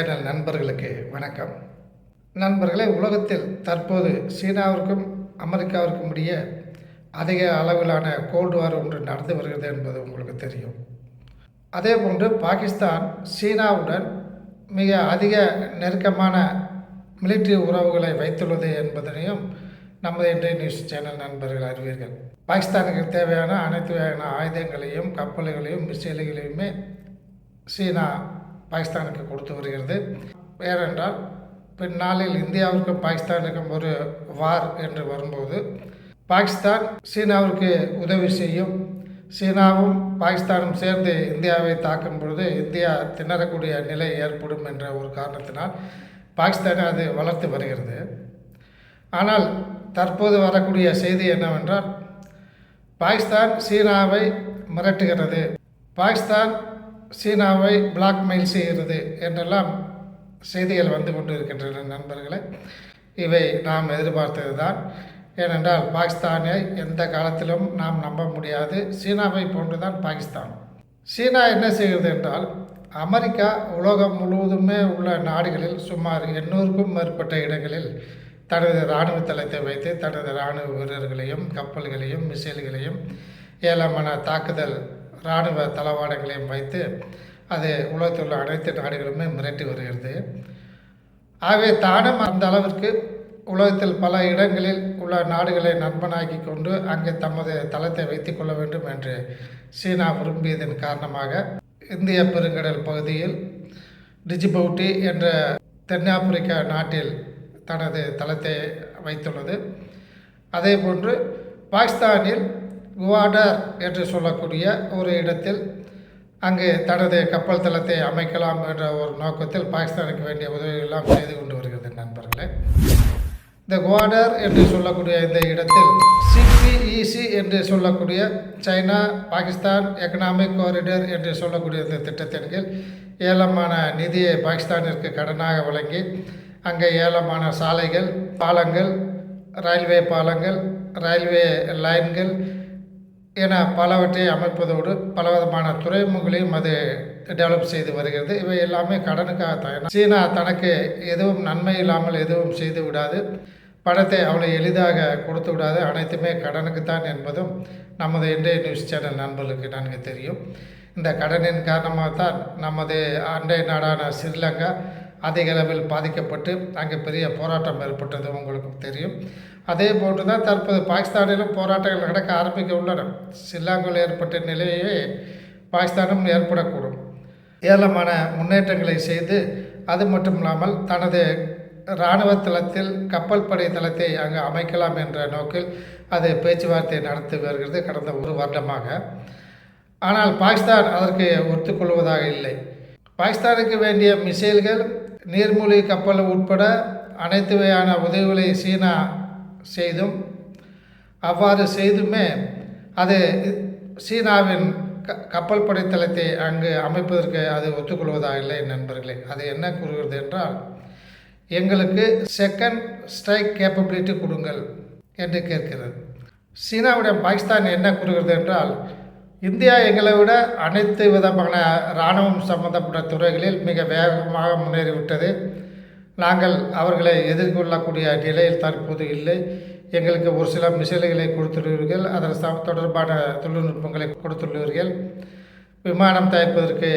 Channel நண்பர்களுக்கு வணக்கம். நண்பர்களே உலகத்தில் தற்போது சீனாவிற்கும் அமெரிக்காவிற்கும் இடையே அதிக அளவிலான கோல்டு வார் ஒன்று நடந்து வருகிறது என்பது உங்களுக்கு தெரியும். அதே போன்று பாகிஸ்தான் சீனாவுடன் மிக அதிக நெருக்கமான மிலிட்ரி உறவுகளை வைத்துள்ளது என்பதனையும் நமது இன்றைய நியூஸ் சேனல் நண்பர்கள் அறிவீர்கள். பாகிஸ்தானுக்கு தேவையான அனைத்து வகையான ஆயுதங்களையும் கப்பல்களையும் மிசைல்களையுமே சீனா பாகிஸ்தானுக்கு கொடுத்து வருகிறது. ஏனென்றால் பின்னாளில் இந்தியாவிற்கும் பாகிஸ்தானுக்கும் ஒரு வார் என்று வரும்போது பாகிஸ்தான் சீனாவிற்கு உதவி செய்யும். சீனாவும் பாகிஸ்தானும் சேர்ந்து இந்தியாவை தாக்கும் பொழுது இந்தியா திணறக்கூடிய நிலை ஏற்படும் என்ற ஒரு காரணத்தினால் பாகிஸ்தானை அது வளர்த்து வருகிறது. ஆனால் தற்போது வரக்கூடிய செய்தி என்னவென்றால் பாகிஸ்தான் சீனாவை மிரட்டுகிறது. பாகிஸ்தான் சீனாவை பிளாக்மெயில் செய்கிறது என்றெல்லாம் செய்திகள் வந்து கொண்டு இருக்கின்றன நண்பர்களே. இவை நாம் எதிர்பார்த்தது தான் ஏனென்றால் பாகிஸ்தானை எந்த காலத்திலும் நாம் நம்ப முடியாது. சீனாவை போன்றுதான் பாகிஸ்தான். சீனா என்ன செய்கிறது என்றால் அமெரிக்கா உலகம் முழுவதுமே உள்ள நாடுகளில் சுமார் எண்ணூறுக்கும் மேற்பட்ட இடங்களில் தனது இராணுவ தளத்தை வைத்து தனது இராணுவ வீரர்களையும் கப்பல்களையும் மிசைல்களையும் ஏலமான தாக்குதல் இராணுவ தளவாடங்களையும் வைத்து அது உலகத்தில் உள்ள அனைத்து நாடுகளுமே மிரட்டி வருகிறது. ஆகவே தானும் அந்த அளவிற்கு உலகத்தில் பல இடங்களில் உள்ள நாடுகளை நண்பனாக்கி கொண்டு அங்கே தமது தளத்தை வைத்து கொள்ள வேண்டும் என்று சீனா விரும்பியதன் காரணமாக இந்திய பெருங்கடல் பகுதியில் டிஜிபவுட்டி என்ற தென்னாப்பிரிக்கா நாட்டில் தனது தளத்தை வைத்துள்ளது. அதே போன்று பாகிஸ்தானில் குவாடர் என்று சொல்லக்கூடிய ஒரு இடத்தில் அங்கு தனது கப்பல் தளத்தை அமைக்கலாம் என்ற ஒரு நோக்கத்தில் பாகிஸ்தானுக்கு வேண்டிய உதவியெல்லாம் செய்து கொண்டு வருகிறது நண்பர்களே. இந்த குவாடர் என்று சொல்லக்கூடிய இந்த இடத்தில் சிபிஇசி என்று சொல்லக்கூடிய சைனா பாகிஸ்தான் எக்கனாமிக் காரிடர் என்று சொல்லக்கூடிய இந்த திட்டத்தின் கீழ் ஏலமான நிதியை பாகிஸ்தானிற்கு கடனாக வழங்கி அங்கே ஏலமான சாலைகள் பாலங்கள் ரயில்வே பாலங்கள் ரயில்வே லைன்கள் என பலவற்றை அமைப்பதோடு பலவிதமான துறைமுகங்களையும் அது டெவலப் செய்து வருகிறது. இவை எல்லாமே கடனுக்காக தான் சீனா தனக்கு எதுவும் நன்மை இல்லாமல் எதுவும் செய்து விடாது. பணத்தை அவ்வளோ எளிதாக கொடுத்து விடாது. அனைத்துமே கடனுக்கு தான் என்பதும் நமது இன்றைய நியூஸ் சேனல் நண்பர்களுக்கு நன்கு தெரியும். இந்த கடனின் காரணமாகத்தான் நமது அண்டை நாடான ஸ்ரீலங்கா அதிக அளவில் பாதிக்கப்பட்டு அங்கே பெரிய போராட்டம் ஏற்பட்டது உங்களுக்கு தெரியும். அதே போன்று தான் தற்போது பாகிஸ்தானிலும் போராட்டங்கள் நடக்க ஆரம்பிக்க உள்ளன ஸ்ரீலங்காவில் ஏற்பட்ட நிலையே பாகிஸ்தானும் ஏற்படக்கூடும். ஏலமான முன்னேற்றங்களை செய்து அது மட்டும் இல்லாமல் தனது இராணுவ தளத்தில் கப்பல் படை தளத்தை அங்கு அமைக்கலாம் என்ற நோக்கில் அது பேச்சுவார்த்தை நடத்தி வருகிறது கடந்த ஒரு வருடமாக. ஆனால் பாகிஸ்தான் அதற்கு ஒத்துக்கொள்வதாக இல்லை. பாகிஸ்தானுக்கு வேண்டிய மிசைல்கள் நீர்மூழ்கி கப்பல் உட்பட அனைத்து வகையான உதவிகளை சீனா செய்தும் அவ்வாறு செய்துமே அது சீனாவின் க கப்பல் படைத்தளத்தை அங்கு அமைப்பதற்கு அது ஒத்துக்கொள்வதாக இல்லை நண்பர்களே. அது என்ன கூறுகிறது என்றால் எங்களுக்கு செகண்ட் ஸ்ட்ரைக் கேப்பபிலிட்டி கொடுங்கள் என்று கேட்கிறது. சீனாவிடம் பாகிஸ்தான் என்ன கூறுகிறது என்றால் இந்தியா எங்களை விட அனைத்து விதமான இராணுவம் சம்பந்தப்பட்ட துறைகளில் மிக வேகமாக முன்னேறிவிட்டது. நாங்கள் அவர்களை எதிர்கொள்ளக்கூடிய நிலையில் தற்போது இல்லை. எங்களுக்கு ஒரு சில மிசைல்களை கொடுத்துள்ளீர்கள். அதன் தொடர்பான தொழில்நுட்பங்களை கொடுத்துள்ளீர்கள். விமானம் தயாரிப்பதற்கு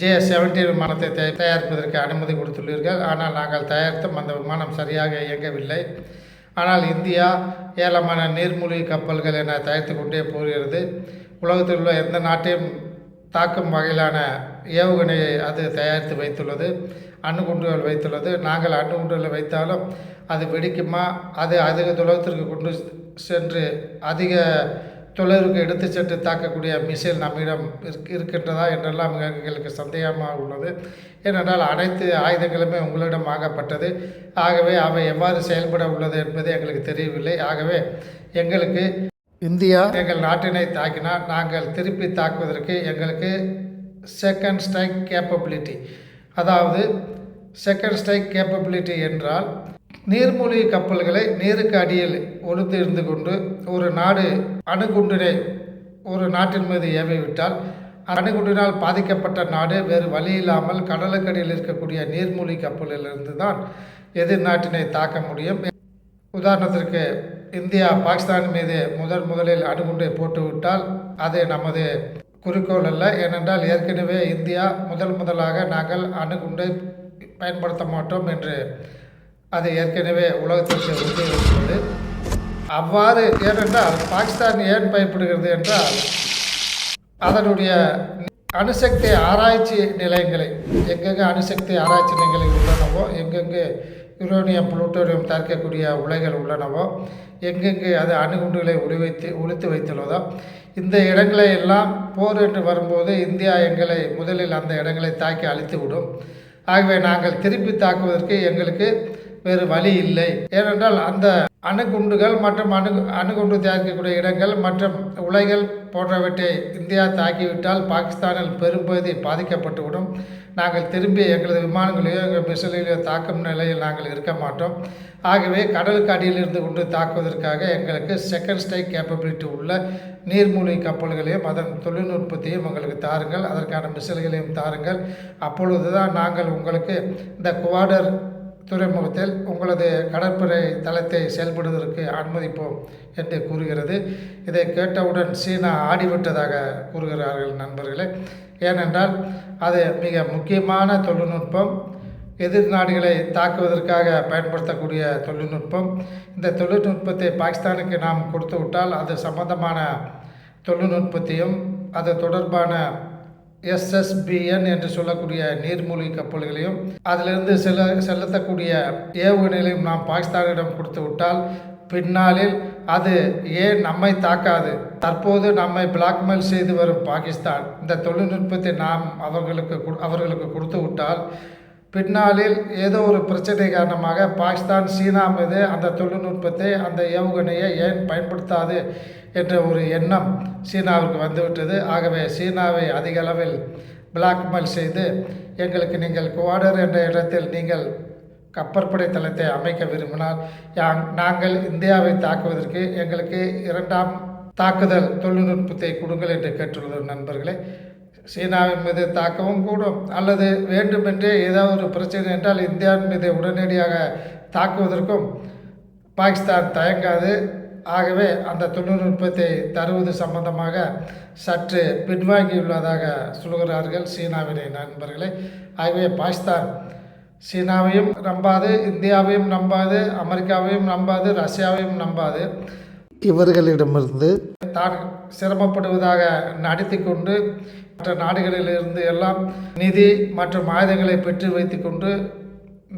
ஜே செவன்டீன் விமானத்தை தயாரிப்பதற்கு அனுமதி கொடுத்துள்ளீர்கள். ஆனால் நாங்கள் தயாரித்தும் அந்த விமானம் சரியாக இயங்கவில்லை. ஆனால் இந்தியா ஏலமான நீர்மூழ்கி கப்பல்கள் என தயாரித்து கொண்டே போகிறது. உலகத்தில் உள்ள எந்த நாட்டையும் தாக்கும் வகையிலான ஏவுகணையை அது தயாரித்து வைத்துள்ளது அணுகுண்டுகள் வைத்துள்ளது. நாங்கள் அணுகுண்டுகளை வைத்தாலும் அது வெடிக்குமா? அது அதிக தொலைவத்திற்கு கொண்டு சென்று அதிக தொலைவிற்கு எடுத்து சென்று தாக்கக்கூடிய மிசைல் நம்மிடம் இருக்கின்றதா என்றெல்லாம் எங்களுக்கு சந்தேகமாக உள்ளது. ஏனென்றால் அனைத்து ஆயுதங்களுமே உங்களிடம் வாங்கப்பட்டது ஆகவே அவை எவ்வாறு செயல்பட உள்ளது என்பது எங்களுக்கு தெரியவில்லை. ஆகவே எங்களுக்கு இந்தியா எங்கள் நாட்டினை தாக்கினால் நாங்கள் திருப்பி தாக்குவதற்கு எங்களுக்கு செகண்ட் ஸ்ட்ரைக் கேப்பபிலிட்டி அதாவது செகண்ட் ஸ்ட்ரைக் கேப்பபிலிட்டி என்றால் நீர்மூழ்கி கப்பல்களை நீருக்கு அடியில் ஒழுத்து இருந்து கொண்டு ஒரு நாடு அணுகுண்டினை ஒரு நாட்டின் மீது ஏவி விட்டால் அணுகுண்டினால் பாதிக்கப்பட்ட நாடு வேறு வழி இல்லாமல் கடலுக்கடியில் இருக்கக்கூடிய நீர்மூழ்கி கப்பலிலிருந்து தான் எதிர் நாட்டினை தாக்க முடியும். உதாரணத்திற்கு இந்தியா பாகிஸ்தான் மீது முதன் முதலில் அணுகுண்டை போட்டுவிட்டால் அது நமது குறிக்கோள் அல்ல ஏனென்றால் ஏற்கனவே இந்தியா முதல் முதலாக நாங்கள் அணுகுண்டை பயன்படுத்த மாட்டோம் என்று அது ஏற்கனவே உலகத்திற்கு உறுதியளித்துள்ளது. அவ்வாறு ஏனென்றால் பாகிஸ்தான் ஏன் பயப்படுகிறது என்றால் அதனுடைய அணுசக்தி ஆராய்ச்சி நிலையங்களை எங்கெங்கே அணுசக்தி ஆராய்ச்சி நிலையங்கள் உள்ளனவோ எங்கெங்கே யுரேனியம் புளூட்டோனியம் தயாரிக்கக்கூடிய உலைகள் உள்ளனவோ? எங்கெங்கே அது அணுகுண்டுகளை ஒளிவைத்து ஒளித்து வைத்துள்ளதோ? இந்த இடங்களை எல்லாம் போர் என்று வரும்போது இந்தியா எங்களை முதலில் அந்த இடங்களை தாக்கி அழித்து விடும் ஆகவே நாங்கள் திருப்பி தாக்குவதற்கு எங்களுக்கு வேறு வழி இல்லை. ஏனென்றால் அந்த அணுகுண்டுகள் மற்றும் அணு அணுகுண்டு தயாரிக்கக்கூடிய இடங்கள் மற்றும் உலைகள் போன்றவற்றை இந்தியா தாக்கிவிட்டால் பாகிஸ்தானில் பெரும்பகுதி பாதிக்கப்பட்டுவிடும். நாங்கள் திரும்பி எங்களது விமானங்களையோ எங்கள் மிசைலையோ தாக்கும் நிலையில் நாங்கள் இருக்க மாட்டோம். ஆகவே கடலுக்கு அடியில் இருந்து கொண்டு தாக்குவதற்காக எங்களுக்கு செகண்ட் ஸ்ட்ரைக் கேப்பபிலிட்டி உள்ள நீர்மூழ்கி கப்பல்களையும் அதன் தொழில்நுட்பத்தையும் எங்களுக்கு தாருங்கள். அதற்கான மிசைல்களையும் தாருங்கள். அப்பொழுது தான் நாங்கள் உங்களுக்கு இந்த குவாடர் துறைமுகத்தில் உங்களது கடற்படை தளத்தை செயல்படுவதற்கு அனுமதிப்போம் என்று கூறுகிறது. இதை கேட்டவுடன் சீனா ஆடிவிட்டதாக கூறுகிறார்கள் நண்பர்களே. ஏனென்றால் அது மிக முக்கியமான தொழில்நுட்பம். எதிர் நாடுகளை தாக்குவதற்காக பயன்படுத்தக்கூடிய தொழில்நுட்பம். இந்த தொழில்நுட்பத்தை பாகிஸ்தானுக்கு நாம் கொடுத்து விட்டால் அது சம்பந்தமான தொழில்நுட்பத்தையும் அது தொடர்பான எஸ்எஸ்பிஎன் என்று சொல்லக்கூடிய நீர்மூழ்கி கப்பல்களையும் அதிலிருந்து செல்ல செலுத்தக்கூடிய ஏவுகணைகளையும் நாம் பாகிஸ்தானிடம் கொடுத்து விட்டால் பின்னாளில் அது ஏன் நம்மை தாக்காது? தற்போது நம்மை பிளாக்மெயில் செய்து வரும் பாகிஸ்தான். இந்த தொழில்நுட்பத்தை நாம் அவர்களுக்கு கு- அவர்களுக்கு கொடுத்து விட்டால் பின்னாளில் ஏதோ ஒரு பிரச்சனை காரணமாக பாகிஸ்தான் சீனா மீது அந்த தொழில்நுட்பத்தை அந்த ஏவுகணையை ஏன் பயன்படுத்தாது என்ற ஒரு எண்ணம் சீனாவிற்கு வந்துவிட்டது. ஆகவே சீனாவை அதிக அளவில் பிளாக்மெயில் செய்து எங்களுக்கு நீங்கள் குவாடர் என்ற இடத்தில் நீங்கள் கப்பற்படை தளத்தை அமைக்க விரும்பினால் யா- நாங்கள் இந்தியாவை தாக்குவதற்கு எங்களுக்கு இரண்டாம் தாக்குதல் தொழில்நுட்பத்தை கொடுங்கள் என்று கேட்டுள்ளது நண்பர்களே. சீனாவின் மீது தாக்கவும் கூடும். அல்லது வேண்டுமென்றே ஏதாவது ஒரு பிரச்சனை என்றால் இந்தியாவின் மீது உடனடியாக தாக்குவதற்கும் பாகிஸ்தான் தயங்காது. ஆகவே அந்த தொழில்நுட்பத்தை தருவது சம்பந்தமாக சற்று பின்வாங்கியுள்ளதாக சொல்கிறார்கள் சீனாவினை நண்பர்களே. ஆகவே பாகிஸ்தான் சீனாவையும் நம்பாது இந்தியாவையும் நம்பாது அமெரிக்காவையும் நம்பாது ரஷ்யாவையும் நம்பாது. இவர்களிடமிருந்து தான் சிரமப்படுவதாக நடித்து கொண்டு மற்ற நாடுகளிலிருந்து எல்லாம் நிதி மற்றும் ஆயுதங்களை பெற்று வைத்துக்கொண்டு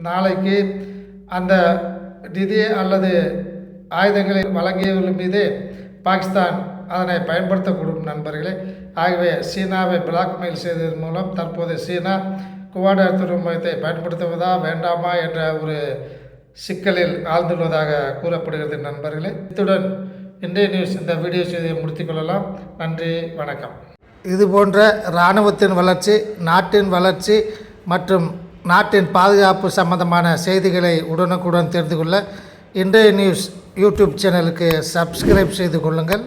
நாளைக்கு அந்த நிதி அல்லது ஆயுதங்களை வழங்கியவர்கள் மீது பாகிஸ்தான் அதனை பயன்படுத்தக்கூடும் நண்பர்களே. ஆகவே சீனாவை பிளாக்மெயில் செய்ததன் மூலம் தற்போது சீனா குவாடர் துறைமுகத்தை பயன்படுத்துவதா வேண்டாமா என்ற ஒரு சிக்கலில் ஆழ்ந்துள்ளதாக கூறப்படுகிறது நண்பர்களே. இத்துடன் இன்றைய நியூஸ் இந்த வீடியோ செய்தியை முடித்துக்கொள்ளலாம். நன்றி வணக்கம். இது போன்ற இராணுவத்தின் வளர்ச்சி நாட்டின் வளர்ச்சி மற்றும் நாட்டின் பாதுகாப்பு சம்பந்தமான செய்திகளை உடனுக்குடன் தெரிந்து கொள்ள இன்றைய நியூஸ் யூடியூப் சேனலுக்கு சப்ஸ்கிரைப் செய்து கொள்ளுங்கள்.